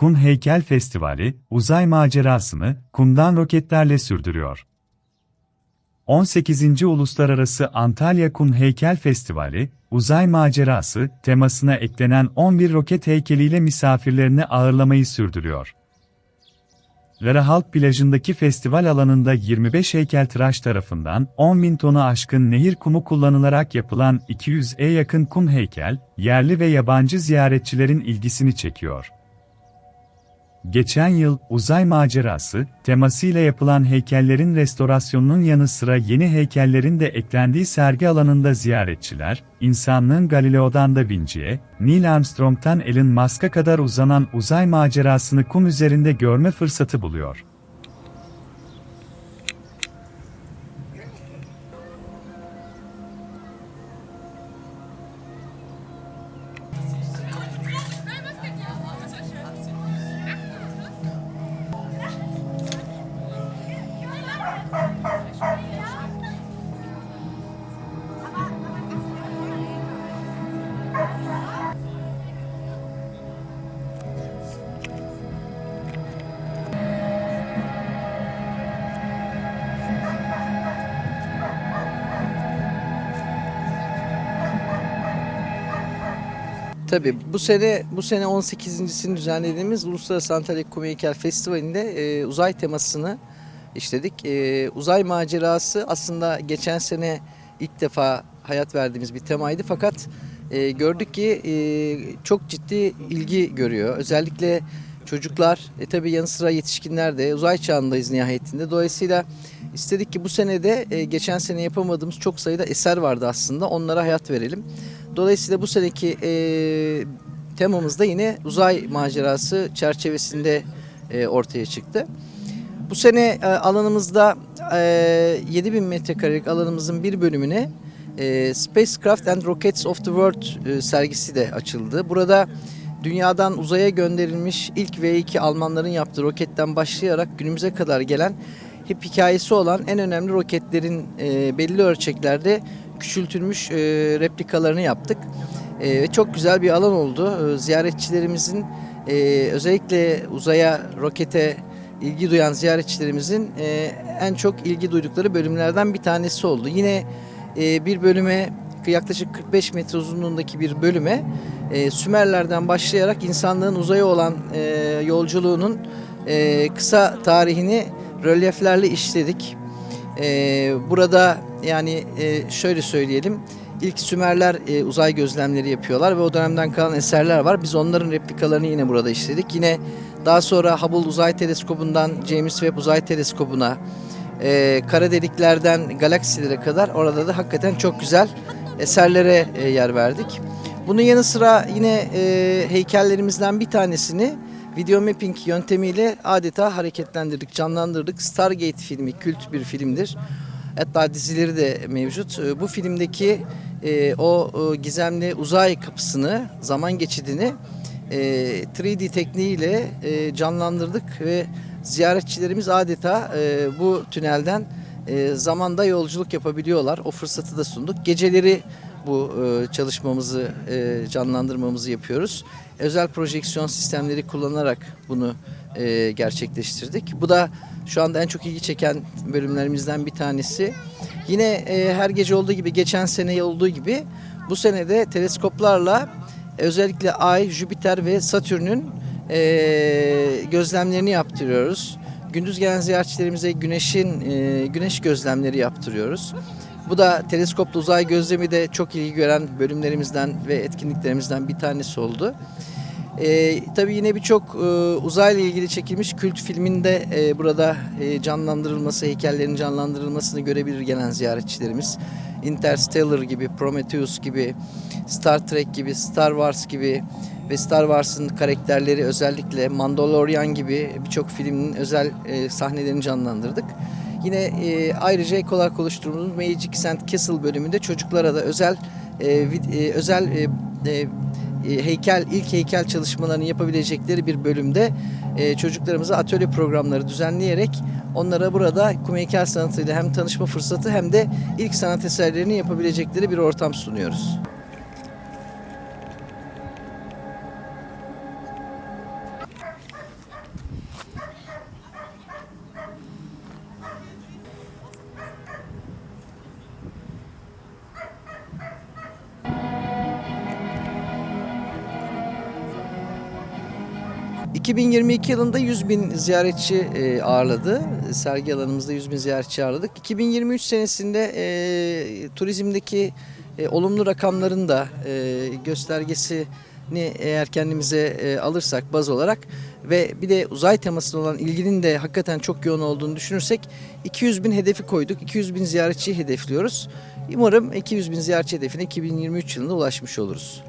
Kum Heykel Festivali, uzay macerasını kumdan roketlerle sürdürüyor. 18. Uluslararası Antalya Kum Heykel Festivali, uzay macerası temasına eklenen 11 roket heykeliyle misafirlerini ağırlamayı sürdürüyor. Lara Halk plajındaki festival alanında 25 heykeltıraş tarafından 10.000 tonu aşkın nehir kumu kullanılarak yapılan 200'e yakın kum heykel, yerli ve yabancı ziyaretçilerin ilgisini çekiyor. Geçen yıl uzay macerası temasıyla yapılan heykellerin restorasyonunun yanı sıra yeni heykellerin de eklendiği sergi alanında ziyaretçiler, insanlığın Galileo'dan Da Vinci'ye, Neil Armstrong'tan Elon Musk'a kadar uzanan uzay macerasını kum üzerinde görme fırsatı buluyor. Tabii bu sene bu sene 18.sini düzenlediğimiz Uluslararası Antalya Kum Heykel Festivali'nde e, uzay temasını işledik. E, uzay macerası aslında geçen sene ilk defa hayat verdiğimiz bir temaydı fakat e, gördük ki e, çok ciddi ilgi görüyor. Özellikle çocuklar, e, tabii yanı sıra yetişkinler de uzay çağındayız nihayetinde. Dolayısıyla istedik ki bu sene de e, geçen sene yapamadığımız çok sayıda eser vardı aslında. Onlara hayat verelim. Dolayısıyla bu seneki e, temamız da yine uzay macerası çerçevesinde e, ortaya çıktı. Bu sene e, alanımızda e, 7000 metrekarelik alanımızın bir bölümüne e, Spacecraft and Rockets of the World e, sergisi de açıldı. Burada dünyadan uzaya gönderilmiş ilk V2 Almanların yaptığı roketten başlayarak günümüze kadar gelen hep hikayesi olan en önemli roketlerin e, belli ölçeklerde küçültülmüş e, replikalarını yaptık. E, çok güzel bir alan oldu. E, ziyaretçilerimizin e, özellikle uzaya, rokete ilgi duyan ziyaretçilerimizin e, en çok ilgi duydukları bölümlerden bir tanesi oldu. Yine e, bir bölüme yaklaşık 45 metre uzunluğundaki bir bölüme e, Sümerlerden başlayarak insanlığın uzaya olan e, yolculuğunun e, kısa tarihini rölyeflerle işledik. E, burada yani e, şöyle söyleyelim. İlk Sümerler e, uzay gözlemleri yapıyorlar ve o dönemden kalan eserler var. Biz onların replikalarını yine burada işledik. Yine daha sonra Hubble Uzay Teleskobu'ndan James Webb Uzay Teleskobu'na, e, kara deliklerden galaksilere kadar orada da hakikaten çok güzel eserlere e, yer verdik. Bunun yanı sıra yine e, heykellerimizden bir tanesini video mapping yöntemiyle adeta hareketlendirdik, canlandırdık. Stargate filmi kült bir filmdir. Hatta dizileri de mevcut. E, Bu filmdeki e, o gizemli uzay kapısını, zaman geçidini e, 3D tekniğiyle e, canlandırdık ve ziyaretçilerimiz adeta e, bu tünelden e, zamanda yolculuk yapabiliyorlar. O fırsatı da sunduk. Geceleri bu e, çalışmamızı, e, canlandırmamızı yapıyoruz. Özel projeksiyon sistemleri kullanarak bunu e, gerçekleştirdik. Bu da şu anda en çok ilgi çeken bölümlerimizden bir tanesi. Yine e, her gece olduğu gibi, geçen sene olduğu gibi bu sene de teleskoplarla özellikle Ay, Jüpiter ve Satürn'ün e, gözlemlerini yaptırıyoruz. Gündüz gelen ziyaretçilerimize güneşin e, güneş gözlemleri yaptırıyoruz. Bu da teleskoplu uzay gözlemi de çok ilgi gören bölümlerimizden ve etkinliklerimizden bir tanesi oldu. Ee, tabii yine birçok e, uzayla ilgili çekilmiş kült filminde e, burada e, canlandırılması, heykellerin canlandırılmasını görebilir gelen ziyaretçilerimiz. Interstellar gibi, Prometheus gibi, Star Trek gibi, Star Wars gibi ve Star Wars'ın karakterleri özellikle Mandalorian gibi birçok filmin özel e, sahnelerini canlandırdık. Yine e, ayrıca ek olarak oluşturduğumuz Magic Sand Castle bölümünde çocuklara da özel e, vid- e, özel e, e, e, heykel ilk heykel çalışmalarını yapabilecekleri bir bölümde e, çocuklarımıza atölye programları düzenleyerek onlara burada kum heykel sanatıyla hem tanışma fırsatı hem de ilk sanat eserlerini yapabilecekleri bir ortam sunuyoruz. 2022 yılında 100 bin ziyaretçi e, ağırladı. Sergi alanımızda 100 bin ziyaretçi ağırladık. 2023 senesinde e, turizmdeki e, olumlu rakamların da e, göstergesini eğer kendimize e, alırsak baz olarak ve bir de uzay temasına olan ilginin de hakikaten çok yoğun olduğunu düşünürsek 200 bin hedefi koyduk. 200 bin ziyaretçiyi hedefliyoruz. Umarım 200 bin ziyaretçi hedefine 2023 yılında ulaşmış oluruz.